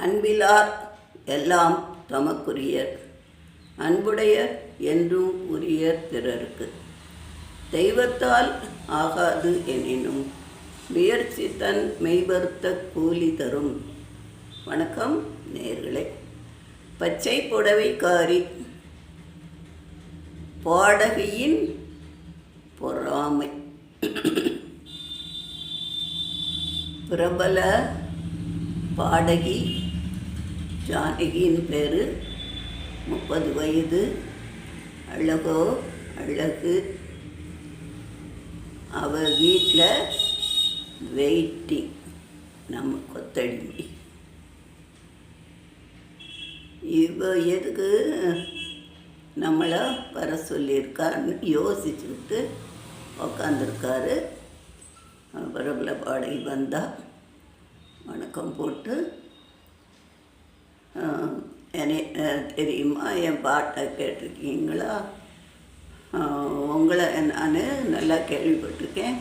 அன்பிலார் எல்லாம் தமக்குரியர் அன்புடையர் என்றும் உரியர் பிறருக்கு. தெய்வத்தால் ஆகாது எனினும் முயற்சி தன் மெய்வருத்த கூலி தரும். வணக்கம் நேர்களே. பச்சை புடவைக்காரி பாடகியின் பொறாமை. பிரபல பாடகி ஜானகின்னு பேர். முப்பது வயது. அழகோ அழகு. அவள் வீட்டில் வெயிட்டிங் நம்ம கொத்தடிமை. இவ எதுக்கு நம்மளை வர சொல்லியிருக்காருன்னு யோசிச்சுக்கிட்டு உக்காந்துருக்காரு. பிரபல பாடகி வந்தால் வணக்கம் போட்டு தெரியுமா என் பாட்டை கேட்டிருக்கீங்களா? உங்களை நான் நல்லா கேள்விப்பட்டிருக்கேன்.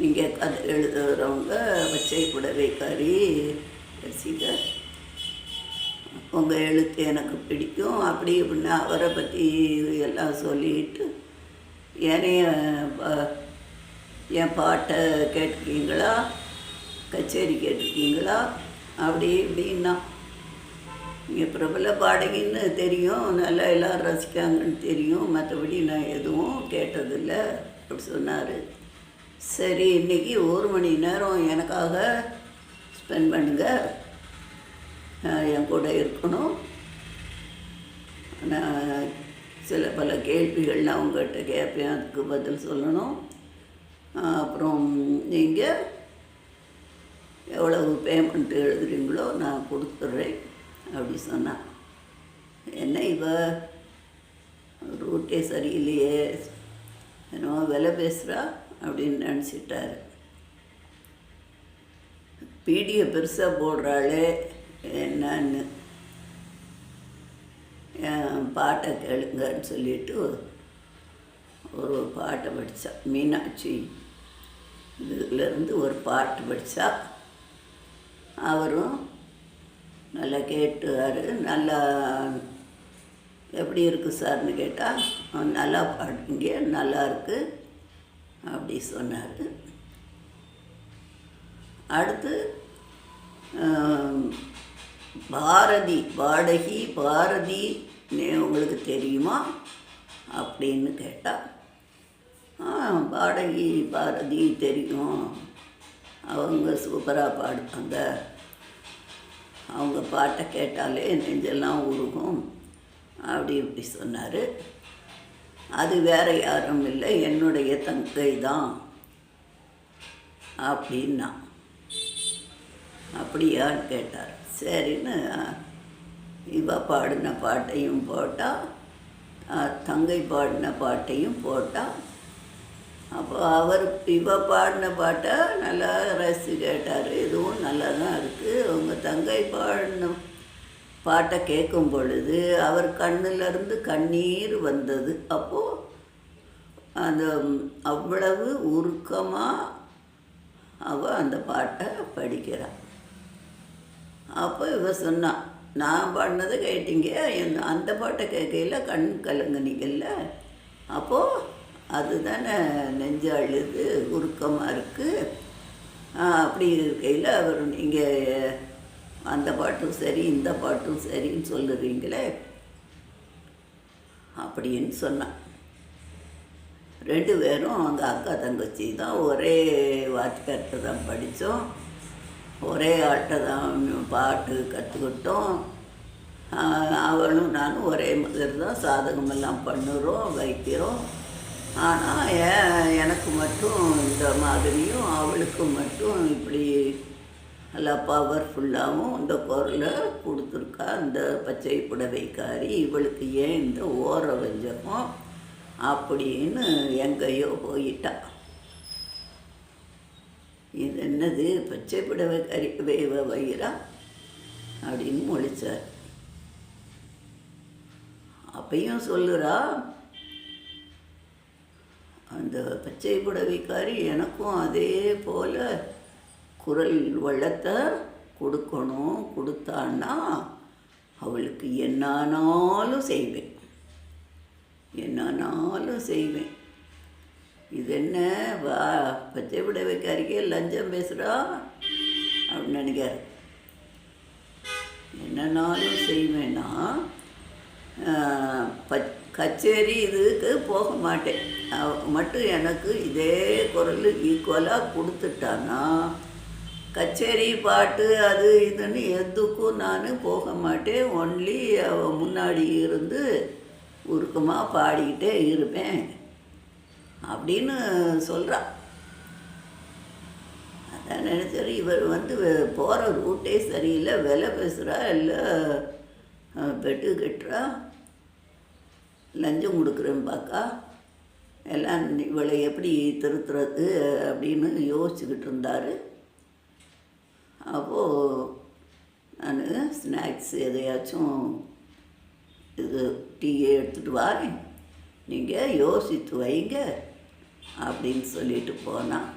நீங்கள் கதை எழுதுகிறவங்க பச்சை புடவைக்காரி ரசிகர். உங்கள் எழுத்து எனக்கு பிடிக்கும். அப்படி இப்படின்னு அவரை பற்றி எல்லாம் சொல்லிட்டு என்னைய என் பாட்டை கேட்டிருக்கீங்களா? கச்சேரி கேட்டிருக்கீங்களா? அப்படி இப்படின்னா இங்கே பிரபல பாடகின்னு தெரியும் நல்லா எல்லோரும் ரசிக்காங்கன்னு தெரியும். மற்றபடி நான் எதுவும் கேட்டதில்லை. அப்படி சொன்னார். சரி இன்றைக்கி ஒரு மணி நேரம் எனக்காக ஸ்பெண்ட் பண்ணுங்கள் என் கூட இருக்கணும். நான் சில பல கேள்விகள் நான் உங்கள்கிட்ட கேட்பேன் அதுக்கு பதில் சொல்லணும். அப்புறம் நீங்கள் எவ்வளவு பேமெண்ட் எழுதுறீங்களோ நான் கொடுத்துட்றேன். அப்படி சொன்னான் என்ன இவ? ரூட்டே சரியில்லையே. என்னவோ விலை பேசுகிறா அப்படின்னு நினச்சிட்டாரு. பீடியை பெருசாக போடுறாளே என்னன்னு. என் பாட்டை கேளுங்கன்னு சொல்லிட்டு ஒரு பாட்டை படித்தா மீனாட்சி இதுலேருந்து ஒரு பாட்டு படித்தா அவரும் நல்லா கேட்டுவார். நல்லா எப்படி இருக்குது சார்னு கேட்டால் நல்லா பாடுங்க நல்லா இருக்கு அப்படி சொன்னார். அடுத்து பாரதி பாடகி பாரதி உங்களுக்கு தெரியுமா? அப்படின்னு கேட்டால் பாடகி பாரதி தெரியும். அவங்க சூப்பராக பாடுவாங்க. அவங்க பாட்டை கேட்டாலே நெஞ்செல்லாம் உருகும். அப்படி இப்படி சொன்னார். அது வேற யாரும் இல்லை என்னுடைய தங்கை தான். அப்படின்னா அப்படியான்னு கேட்டார். சரின்னு இவ பாடின பாட்டையும் போட்டால் தங்கை பாடின பாட்டையும் போட்டால் அப்போ அவர் இவ பாடின பாட்டை நல்லா ரசித்து கேட்டார். இதுவும் நல்லா தான் இருக்குது அவங்க தங்கை பாடின பாட்டை கேட்கும் பொழுது அவர் கண்ணிலிருந்து கண்ணீர் வந்தது. அப்போது அந்த அவ்வளவு உருக்கமாக அவள் அந்த பாட்டை படிக்கிறாள் அப்போ இவ சொன்னான் நான் பாடினதை கேட்டீங்க. என் அந்த பாட்டை கேட்கையில் கண் கலங்குனீங்கல்ல அப்போது அதுதானே நெஞ்சு அழுது உருக்கமாக இருக்குது அப்படி இருக்கையில் அவர் நீங்கள் அந்த பாட்டும் சரி இந்த பாட்டும் சரின்னு சொல்லுறீங்களே? அப்படின்னு சொன்னான். ரெண்டு பேரும் அங்கே அக்கா தங்கச்சி தான் ஒரே வாத்தியார்கிட்ட தான் படித்தோம். ஒரே ஆட்டை தான் பாட்டு கற்றுக்கிட்டோம். அவளும் நானும் ஒரே மாதிரி தான் சாதகமெல்லாம் பண்ணுறோம் வைக்கிறோம். ஆனால் எனக்கு மட்டும் இந்த மாதிரியும் அவளுக்கு மட்டும் இப்படி நல்லா பவர்ஃபுல்லாகவும் இந்த குரலை கொடுத்துருக்கா. இந்த பச்சை புடவைக்காரி இவளுக்கு ஏன் இந்த ஓர வஞ்சகம் அப்படின்னு எங்கேயோ போயிட்டா. இது என்னது? பச்சை புடவை வேவ வயிறா? அப்படின்னு முழிச்சார். அப்பையும் சொல்லுறா அந்த பச்சை புடவைக்காரி எனக்கும் அதே போல் குரல் வளத்தை கொடுக்கணும் கொடுத்தான்னா அவளுக்கு என்னானாலும் செய்வேன். என்னானாலும் செய்வேன். இது என்ன? வா பச்சை புடவைக்காரிக்கே லஞ்சம் பேசுகிறா அப்படின்னு நினைக்காரு. என்னன்னாலும் செய்வேன்னா கச்சேரி இதுக்கு போக மாட்டேன். மட்டும் எனக்கு இதே குரல் ஈக்குவலாக கொடுத்துட்டான்னா கச்சேரி பாட்டு அது இதுன்னு எதுக்கும் நான் போக மாட்டேன். ஒன்லி அவ முன்னாடி இருந்து உருக்கமாக பாடிக்கிட்டே இருப்பேன். அப்படின்னு சொல்கிறா அதான் நினச்சாரு இவர் வந்து போகிற ரூட்டே சரியில்லை விலை பேசுகிறா இல்லை பெட்டு கட்டுறா. லஞ்சம் கொடுக்குறேன்னு பார்க்கா எல்லாம் இவளை எப்படி திருத்துறது அப்படின்னு யோசிச்சுக்கிட்டு இருந்தார். அப்போது நான் ஸ்நாக்ஸ் எதையாச்சும் இது டீயை எடுத்துகிட்டு வரேன். நீங்கள் யோசித்து வைங்க அப்படின்னு சொல்லிட்டு போனான்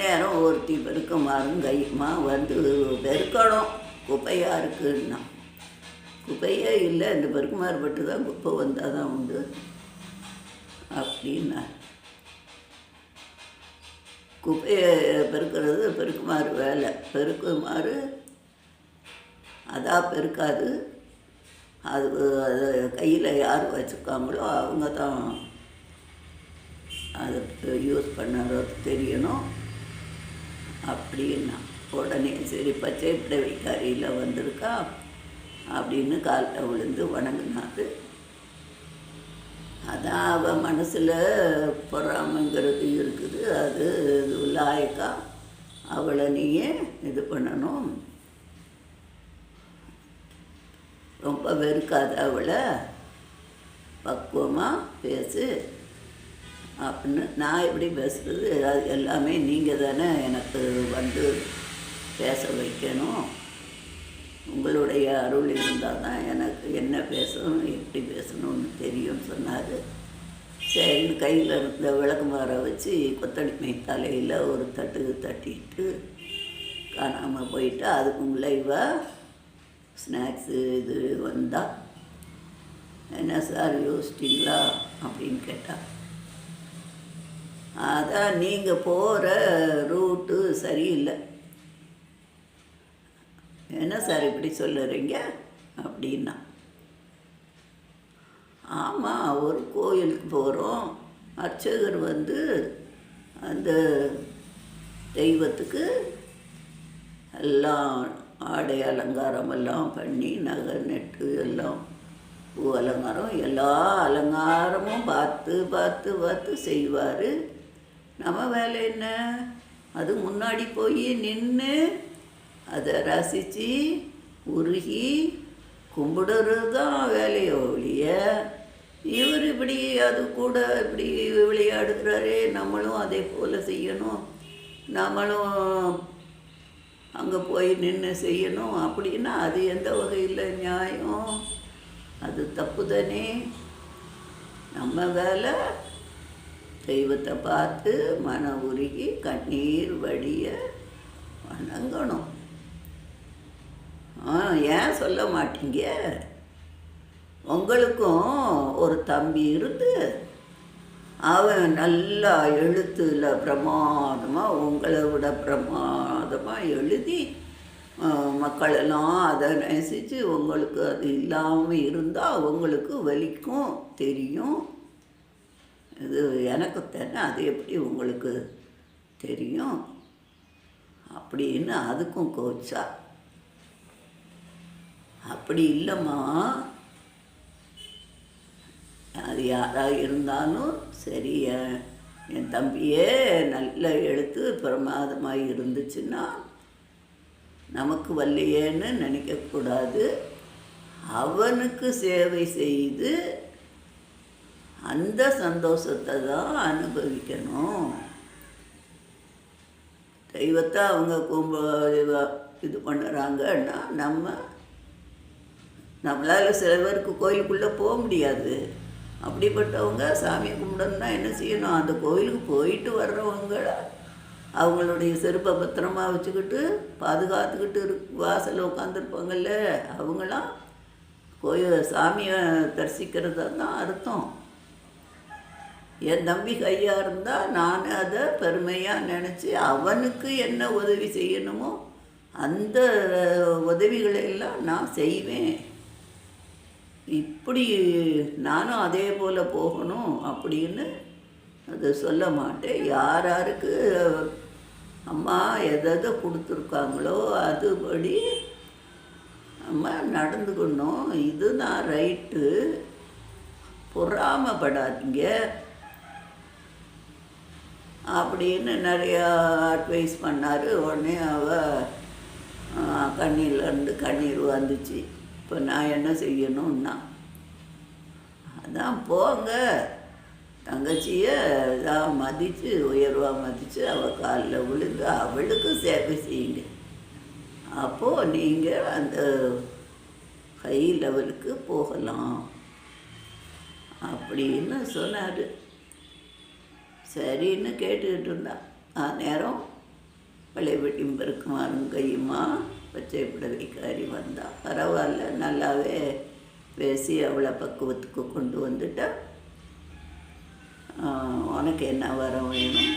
நேரம் ஒருத்தி பெருக்கமாரும் கையுமா வந்து பெருக்கணும் குப்பையாக இருக்குன்னா. குப்பையே இல்லை இந்த பெருக்குமாறு பட்டு தான் குப்பை வந்தால் தான் உண்டு. அப்படின்னா குப்பையை பெருக்கிறது பெருக்குமாறு வேலை. பெருக்குமாறு அதான் பெருக்காது. அது அது கையில் யார் வச்சுருக்காங்களோ அவங்க தான் அதை யூஸ் பண்ணுறது தெரியணும். அப்படின்னா உடனே சரி பச்சை பிடவைக்காரியில் வந்திருக்கா. அப்படின்னு காலில் விழுந்து வணங்கினாரு. அதான் அவள் மனசில் பொறாமைங்கிறது இருக்குது. அது லாயக்கா அவளை நீயே இது பண்ணணும். ரொம்ப வெறுக்காத அவளை பக்குவமாக பேசு அப்படின்னு நான் எப்படி பேசுகிறது அது எல்லாமே நீங்கள் தானே எனக்கு வந்து பேச வைக்கணும். உங்களுடைய அருள் இருந்தால் தான் எனக்கு என்ன பேசணும் எப்படி பேசணும்னு தெரியும்னு சொன்னார். சரின்னு கையில் இருந்த விளக்கு மாற வச்சு கொத்தடிமை தலையில் ஒரு தட்டு தட்டிட்டு காணாமல் போயிட்டு அதுக்குள்ளே இவ ஸ்நாக்ஸு இது வந்தால் என்ன சார் யோசிச்சிங்களா அப்படின்னு கேட்டால் அதான் நீங்கள் போகிற ரூட்டு சரியில்லை. என்ன சார் இப்படி சொல்லுறீங்க? அப்படின்னா ஆமாம் ஒரு கோயிலுக்கு போகிறோம் அர்ச்சகர் வந்து அந்த தெய்வத்துக்கு எல்லாம் ஆடை அலங்காரம் எல்லாம் பண்ணி நகை நெட்டு எல்லாம் பூ அலங்காரம் எல்லா அலங்காரமும் பார்த்து பார்த்து பார்த்து செய்வார். நம்ம வேலை என்ன? அது முன்னாடி போய் நின்று அதை ரசித்து உருகி கும்பிடுறது தான் வேலையோ ஒழிய இவர் இப்படி அது கூட இப்படி விளையாடுகிறாரே நம்மளும் அதே போல் செய்யணும் நம்மளும் அங்கே போய் நின்று செய்யணும் அப்படின்னா அது எந்த வகையில் நியாயம்? அது தப்பு தானே நம்ம வேலை தெய்வத்தை பார்த்து மன உருகி கண்ணீர் வடிய வணங்கணும். ஆ ஏன் சொல்ல மாட்டீங்க? உங்களுக்கும் ஒரு தம்பி இருந்து அவன் நல்லா எழுத்துல பிரமாதமாக உங்களை விட பிரமாதமாக எழுதி மக்களெல்லாம் அதை நேசித்து உங்களுக்கு அது இல்லாமல் இருந்தால் உங்களுக்கு வலிக்கும் தெரியும். இது எனக்கு தானே அது எப்படி உங்களுக்கு தெரியும்? அப்படின்னு அதுக்கும் கோச்சா. அப்படி இல்லைம்மா. அது யாராக இருந்தாலும் சரி என் என் தம்பியே நல்ல எழுத்து பிரமாதமாக இருந்துச்சுன்னா நமக்கு வரலையேன்னு நினைக்கக்கூடாது அவனுக்கு சேவை செய்து அந்த சந்தோஷத்தை தான் அனுபவிக்கணும். தெய்வத்தை அவங்க கும்ப இது பண்ணுறாங்கன்னா நம்ம நம்மளால் சில பேருக்கு கோயிலுக்குள்ளே போக முடியாது. அப்படிப்பட்டவங்க சாமியை கும்பிடணும்னா என்ன செய்யணும்? அந்த கோயிலுக்கு போயிட்டு வர்றவங்க அவங்களுடைய செருப்பை பத்திரமா வச்சுக்கிட்டு பாதுகாத்துக்கிட்டு இரு வாசலில் உட்காந்துருப்பாங்கல்ல அவங்களாம் கோயில் சாமியை தரிசிக்கிறது தான் அர்த்தம். என் தம்பி கையாக இருந்தால் நான் அதை பெருமையாக நினச்சி அவனுக்கு என்ன உதவி செய்யணுமோ அந்த உதவிகளை எல்லாம் நான் செய்வேன். இப்படி நானும் அதே போல் போகணும் அப்படின்னு அது சொல்ல மாட்டேன். யார் யாருக்கு அம்மா எதை கொடுத்துருக்காங்களோ அதுபடி நம்ம நடந்துக்கணும். இதுதான் ரைட்டு. பொறாமப்படாதீங்க. அப்படின்னு நிறையா அட்வைஸ் பண்ணார். உடனே அவ கண்ணீர்லேருந்து கண்ணீர் வந்துச்சு. இப்போ நான் என்ன செய்யணும்னா அதான் போங்க. தங்கச்சியை இதாக மதித்து உயர்வாக மதித்து அவள் காலில் விழுந்து அவளுக்கு சேவை செய்யுங்க. அப்போது நீங்கள் அந்த ஹை லெவலுக்கு போகலாம். அப்படின்னு சொன்னார். சரின்னு கேட்டுக்கிட்டு இருந்தா. ஆ நேரம். பழையபட்டி பெருக்குமாறும் கையுமா பச்சை புடவைக்காரி வந்தால் பரவாயில்ல நல்லாவே பேசி அவளை பக்குவத்துக்கு கொண்டு வந்துட்டா. உனக்கு என்ன வர வேணும்?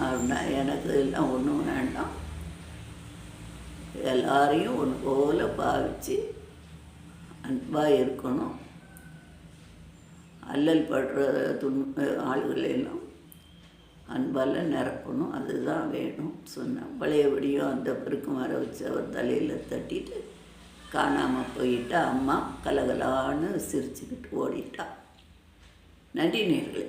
அப்படின்னா எனக்கு எல்லாம் ஒன்றும் வேண்டாம். எல்லாரையும் ஒன்று போல பாவிச்சு அன்பாக இருக்கணும். அல்லல் படுற துன் ஆளுகளை எல்லாம் அன்பால் நிரப்பணும். அதுதான் வேணும் சொன்னேன் பழையபடியும் அந்த பெருக்குமாரை வச்சு அவர் தலையில் தட்டிட்டு காணாமல் போயிட்டா அம்மா கலகலான்னு சிரிச்சுக்கிட்டு ஓடிட்டா. நன்றி நேர்களே.